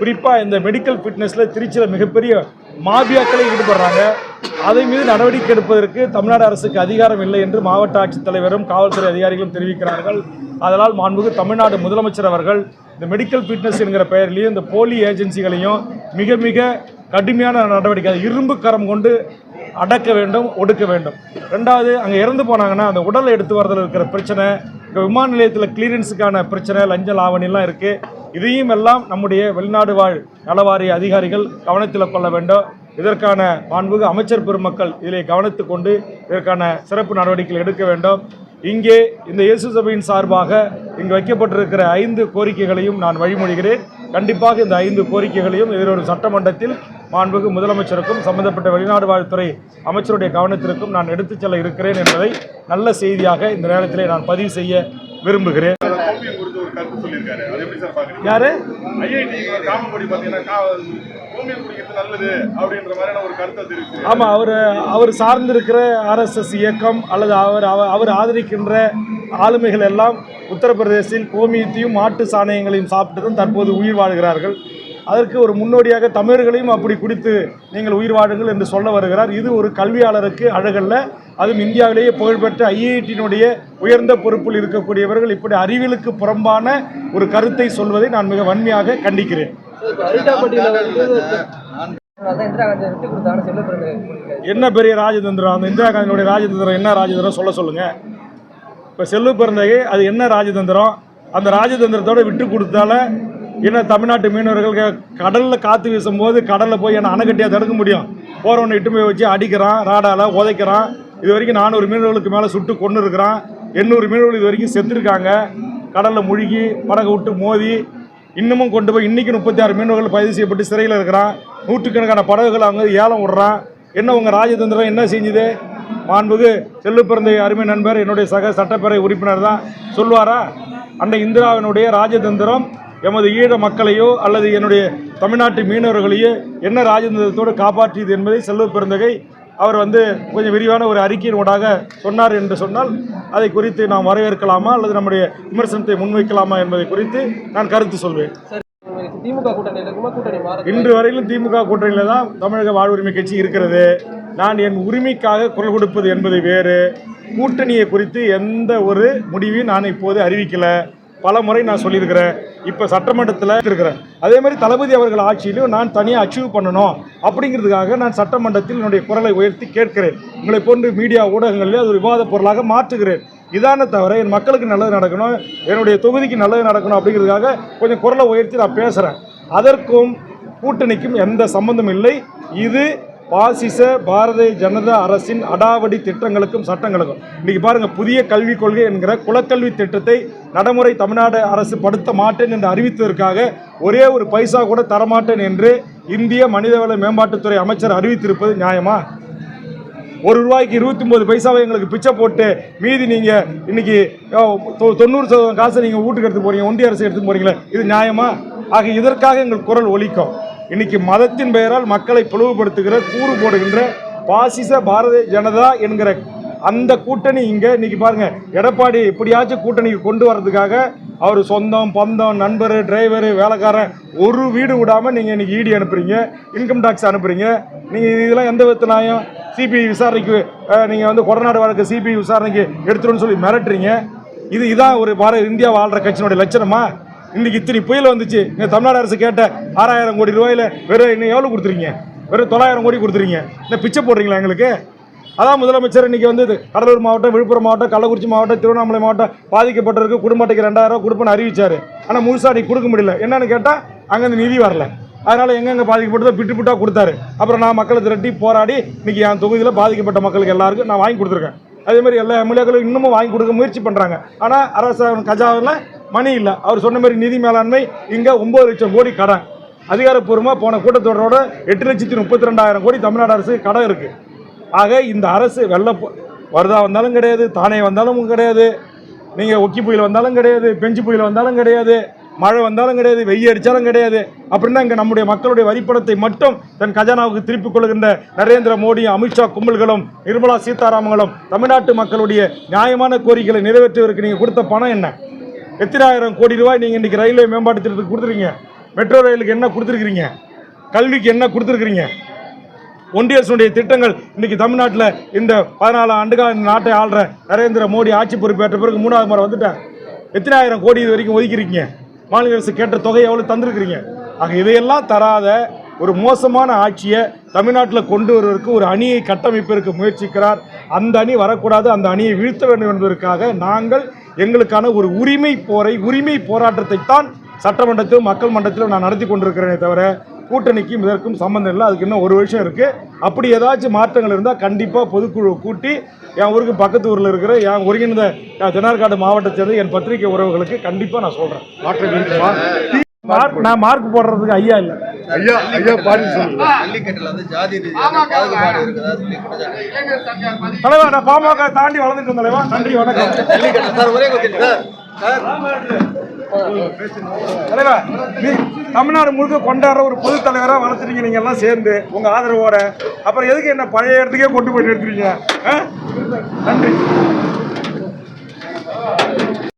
குறிப்பாக இந்த மெடிக்கல் ஃபிட்னஸில் திருச்சியில் மிகப்பெரிய மாபியாக்களை ஈடுபடுறாங்க. அதை மீது நடவடிக்கை எடுப்பதற்கு தமிழ்நாடு அரசுக்கு அதிகாரம் இல்லை என்று மாவட்ட ஆட்சித்தலைவரும் காவல்துறை அதிகாரிகளும் தெரிவிக்கிறார்கள். அதனால் மாண்புகு தமிழ்நாடு முதலமைச்சர் அவர்கள் இந்த மெடிக்கல் ஃபிட்னஸ் என்கிற பெயர்லையும் இந்த போலி ஏஜென்சிகளையும் மிக மிக கடுமையான நடவடிக்கை இரும்பு கரம் கொண்டு அடக்க வேண்டும் ஒடுக்க வேண்டும். ரெண்டாவது அங்கே இறந்து போனாங்கன்னா அந்த உடலை எடுத்து வரதில் இருக்கிற பிரச்சனை இங்கே விமான நிலையத்தில் கிளியரன்ஸுக்கான பிரச்சனை லஞ்ச லாவணிலாம் இருக்குது இதையும் எல்லாம் நம்முடைய வெளிநாடு வாழ் நலவாரிய அதிகாரிகள் கவனத்தில் கொள்ள வேண்டும். இதற்கான மாண்புகு அமைச்சர் பெருமக்கள் இதிலே கவனித்து கொண்டு இதற்கான சிறப்பு நடவடிக்கைகள் எடுக்க வேண்டும். இங்கே இந்த இயேசு சபையின் சார்பாக இங்கு வைக்கப்பட்டிருக்கிற ஐந்து கோரிக்கைகளையும் நான் வழிமொழிகிறேன். கண்டிப்பாக இந்த ஐந்து கோரிக்கைகளையும் எதிரொரு சட்டமன்றத்தில் மாண்புகு முதலமைச்சருக்கும் சம்பந்தப்பட்ட வெளிநாடு வாழ்த்துறை அமைச்சருடைய கவனத்திற்கும் நான் எடுத்துச் செல்ல இருக்கிறேன் என்பதை நல்ல செய்தியாக இந்த நேரத்திலே நான் பதிவு செய்ய விரும்புகிறேன். யாரு? ஆமாம் அவர் அவர் சார்ந்திருக்கிற ஆர்எஸ்எஸ் இயக்கம் அல்லது அவர் அவர் ஆதரிக்கின்ற ஆளுமைகள் எல்லாம் உத்தரப்பிரதேசத்தில் கோமியத்தையும் மாட்டு சாணயங்களையும் சாப்பிட்டு தான் தற்போது உயிர் வாழ்கிறார்கள். அதற்கு ஒரு முன்னோடியாக தமிழர்களையும் அப்படி குடித்து நீங்கள் உயிர் வாழுங்கள் என்று சொல்ல வருகிறார். இது ஒரு கல்வியாளருக்கு அழகல்ல. அதுவும் இந்தியாவிலேயே புகழ்பெற்ற ஐஐடியினுடைய உயர்ந்த பொறுப்பில் இருக்கக்கூடியவர்கள் இப்படி அறிவியலுக்கு புறம்பான ஒரு கருத்தை சொல்வதை நான் மிக வன்மையாக கண்டிக்கிறேன். என்ன பெரிய ராஜதந்திரம்? அந்த இந்திரா காந்தியினுடைய ராஜதந்திரம் என்ன ராஜதந்திரம் சொல்ல சொல்லுங்க. இப்போ செல்லு பிறந்தகை அது என்ன ராஜதந்திரம்? அந்த ராஜதந்திரத்தோட விட்டு கொடுத்தால என்ன தமிழ்நாட்டு மீனவர்கள் க- காற்று வீசும்போது கடலில் போய் என்ன அணைக்கட்டியாக தடுக்க முடியும்? போகிறவனை இட்டு போய் வச்சு அடிக்கிறான் ராடால உதைக்கிறான். இது வரைக்கும் நானூறு மீனவர்களுக்கு மேலே சுட்டு கொண்டு இருக்கிறான். எண்ணூறு மீனவர்கள் இது வரைக்கும் செத்துருக்காங்க. கடலில் முழுகி படகு விட்டு மோதி இன்னமும் கொண்டு போய் இன்றைக்கி முப்பத்தி ஆறு மீனவர்கள் பதிவு செய்யப்பட்டு சிறையில் இருக்கிறான். நூற்றுக்கணக்கான படகுகள் அவங்க ஏலம் விடுறான். என்ன உங்கள் ராஜதந்திரம்? என்ன செஞ்சுது? மாண்புகு செல்லு பிறந்த அருமை நண்பர் என்னுடைய சக சட்டப்பேரவை உறுப்பினர் தான் சொல்லுவாரா? அன்னை இந்திராவினுடைய ராஜதந்திரம் எமது ஈழ மக்களையோ அல்லது என்னுடைய தமிழ்நாட்டு மீனவர்களையோ என்ன ராஜதந்திரத்தோடு காப்பாற்றியது என்பதை செல்வ பெருந்தகை அவர் வந்து கொஞ்சம் விரிவான ஒரு அறிக்கையின் ஊடாக சொன்னார் என்று சொன்னால் அதை குறித்து நாம் வரவேற்கலாமா அல்லது நம்முடைய விமர்சனத்தை முன்வைக்கலாமா என்பதை குறித்து நான் கருத்து சொல்வேன். திமுக கூட்டணி இன்று வரையிலும் திமுக கூட்டணியில் தான் தமிழக வாழ்வுரிமை கட்சி இருக்கிறது. நான் என் உரிமைக்காக குரல் கொடுப்பது என்பது வேறு. கூட்டணியை குறித்து எந்த ஒரு முடிவையும் நான் இப்போது அறிவிக்கல. பல முறை நான் சொல்லியிருக்கிறேன். இப்போ சட்டமன்றத்தில் இருக்கிறேன். அதே மாதிரி தளபதி அவர்கள் ஆட்சியிலும் நான் தனியாக அச்சீவ் பண்ணணும் அப்படிங்கிறதுக்காக நான் சட்டமன்றத்தில் என்னுடைய குரலை உயர்த்தி கேட்கிறேன். உங்களை போன்று மீடியா ஊடகங்களில் அது ஒரு விவாத பொருளாக மாற்றுகிறேன். இதானே தவிர என் மக்களுக்கு நல்லது நடக்கணும் என்னுடைய தொகுதிக்கு நல்லது நடக்கணும் அப்படிங்கிறதுக்காக கொஞ்சம் குரலை உயர்த்தி நான் பேசுகிறேன் அதற்கும் கூட்டணிக்கும் எந்த சம்பந்தம் இல்லை. இது பாசிச பாரதிய ஜனதா அரசின் அடாவடி திட்டங்களுக்கும் சட்டங்களுக்கும். இன்னைக்கு பாருங்க புதிய கல்விக் கொள்கை என்கிற குலக்கல்வி திட்டத்தை நடைமுறை தமிழ்நாடு அரசு படுத்த மாட்டேன் என்று அறிவித்ததற்காக ஒரே ஒரு பைசா கூட தரமாட்டேன் என்று இந்திய மனிதவள மேம்பாட்டுத்துறை அமைச்சர் அறிவித்திருப்பது நியாயமா? ஒரு ரூபாய்க்கு இருபத்தி ஒன்பது பைசாவை எங்களுக்கு பிச்சை போட்டு மீதி நீங்க இன்னைக்கு தொ- தொண்ணூறு சதவீதம் காசை நீங்க வீட்டுக்கு எடுத்து போறீங்க ஒன்றிய அரசு எடுத்து போறீங்களே இது நியாயமா? ஆக இதற்காக எங்கள் குரல் ஒலிக்கும். இன்னைக்கு மதத்தின் பெயரால் மக்களை பிளவுபடுத்துகிற கூறு போடுகின்ற பாசிச பாரதிய ஜனதா என்கிற அந்த கூட்டணி இங்க இன்னைக்கு பாருங்க. எடப்பாடி எப்படியாச்சும் கூட்டணிக்கு கொண்டு வர்றதுக்காக அவர் சொந்தம் பந்தம் நண்பர் டிரைவர் வேலைக்காரன் ஒரு வீடு விடாம நீங்க இன்னைக்கு இடி அனுப்புறீங்க இன்கம் டாக்ஸ் அனுப்புறீங்க. நீங்க இதெல்லாம் எந்த விதத்து நியாயம்? சிபிஐ விசாரணைக்கு நீங்கள் நீங்க வந்து கொடநாடு வழக்கு சிபிஐ விசாரணைக்கு எடுத்துருன்னு சொல்லி மிரட்டுறீங்க. இது இதான் ஒரு பாரத இந்தியா வாழ்ற கட்சியினுடைய லட்சணமா? இன்னைக்கு இத்தனை புயல் வந்துச்சு. இங்க தமிழ்நாடு அரசு கேட்ட ஆறாயிரம் கோடி ரூபாயில வெறும் இன்னும் எவ்வளவு கொடுத்துருங்க வெறும் தொள்ளாயிரம் கோடி கொடுத்துருங்க இந்த பிச்சை போடுறீங்களா எங்களுக்கு? அதான் முதலமைச்சர் இன்றைக்கி வந்து கடலூர் மாவட்டம் விழுப்புரம் மாவட்டம் கள்ளக்குறிச்சி மாவட்டம் திருவண்ணாமலை மாவட்டம் பாதிக்கப்பட்டிருக்கு. குடும்ப அட்டைக்கு ரெண்டாயிரம் கொடுப்பேன்னு அறிவிச்சார். ஆனால் முழுசா நீ கொடுக்க முடியல. என்னன்னு கேட்டால் அங்கேருந்து நிதி வரல. அதனால் எங்கெங்கே பாதிக்கப்பட்டதோ பிட்டு பிட்டாக கொடுத்தாரு. அப்புறம் நான் மக்களை திரட்டி போராடி இன்றைக்கி என் தொகுதியில் பாதிக்கப்பட்ட மக்களுக்கு எல்லாருக்கும் நான் வாங்கி கொடுத்துருக்கேன். அதே மாதிரி எல்லா எம்எல்ஏக்களும் இன்னமும் வாங்கி கொடுக்க முயற்சி பண்ணுறாங்க ஆனால் அரசாங்கம் கஜாவில் மணி இல்லை. அவர் சொன்ன மாதிரி நிதி மேலாண்மை இங்கே ஒம்பது லட்சம் கோடி கடன். அதிகாரப்பூர்வமாக போன கூட்டத்தொடரோட எட்டு லட்சத்தி முப்பத்தி ரெண்டாயிரம் கோடி தமிழ்நாடு அரசு கடன் இருக்குது ஆக இந்த அரசு வெள்ள வருதா வந்தாலும் கிடையாது தானே வந்தாலும் கிடையாது. நீங்கள் ஒக்கி புயல் வந்தாலும் கிடையாது பெஞ்சு புயல் வந்தாலும் கிடையாது மழை வந்தாலும் கிடையாது வெய்ய அடித்தாலும் கிடையாது. அப்படின்னா இங்கே நம்முடைய மக்களுடைய வரிப்பணத்தை மட்டும் தன் கஜானாவுக்கு திருப்பிக் கொள்கின்ற நரேந்திர மோடியும் அமித்ஷா கும்பல்களும் நிர்மலா சீதாராமங்களும் தமிழ்நாட்டு மக்களுடைய நியாயமான கோரிக்கைகளை நிறைவேற்றுவதற்கு நீங்கள் கொடுத்த பணம் என்ன? எத்தனாயிரம் கோடி ரூபாய் நீங்கள் இன்றைக்கி ரயில்வே மேம்பாட்டு திட்டத்துக்கு கொடுத்துருக்கீங்க? மெட்ரோ ரயிலுக்கு என்ன கொடுத்துருக்கிறீங்க கல்விக்கு என்ன கொடுத்துருக்குறீங்க ஒன்றிய அரசுடைய திட்டங்கள் இன்றைக்கி தமிழ்நாட்டில் இந்த பதினாலு ஆண்டுகள் இந்த நாட்டை ஆள்ற நரேந்திர மோடி ஆட்சி பொறுப்பேற்ற பிறகு மூணாவது முறை வந்துட்டேன். எத்தனை ஆயிரம் கோடி இது வரைக்கும் ஒதுக்கிருக்கீங்க மாநில அரசு கேட்ட தொகை எவ்வளோ தந்திருக்கிறீங்க? ஆக இதையெல்லாம் தராத ஒரு மோசமான ஆட்சியை தமிழ்நாட்டில் கொண்டு வருவதற்கு ஒரு அணியை கட்டமைப்பிற்கு முயற்சிக்கிறார் அந்த அணி வரக்கூடாது அந்த அணியை வீழ்த்த வேண்டும் என்பதற்காக நாங்கள் எங்களுக்கான ஒரு உரிமை போரை உரிமை போராட்டத்தை தான் சட்டமன்றத்திலும் மக்கள் மன்றத்திலும் நான் நடத்தி கொண்டிருக்கிறேனே தவிர கூட்டணிக்கும் இதற்கும் சம்மந்தம் இல்லை. அதுக்கு இன்னும் ஒரு வருஷம் இருக்குது அப்படி ஏதாச்சும் மாற்றங்கள் இருந்தால் கண்டிப்பாக பொதுக்குழு கூட்டி என் ஊருக்கு பக்கத்து ஊரில் இருக்கிற என் ஒருங்கிணைந்த தென்னார்காடு மாவட்டத்தை சேர்ந்த என் பத்திரிகை உறவுகளுக்கு கண்டிப்பாக நான் சொல்கிறேன் மாற்றம் நான் மார்க் போடுறதுக்கு ஐயா இல்லை. ஐயா ஐயா பாடி தலைவா நான் பாமக தாண்டி வளர்ந்துட்டு இருந்தேன் தலைவா. நன்றி வணக்கம். ஜல்லிக்கட்டு சார் ஒரே கொஸ்டின் சார். சார். தலைவா தமிழ்நாடு முழுக்க கொண்டாடுற ஒரு பொது தலைவராக வளர்த்துறீங்க நீங்க எல்லாம் சேர்ந்து. உங்க ஆதரவோட. அப்புறம் எதுக்கு என்ன பழைய இடத்துக்கே கொண்டு போய் நிறுத்துறீங்க ஆ? நன்றி.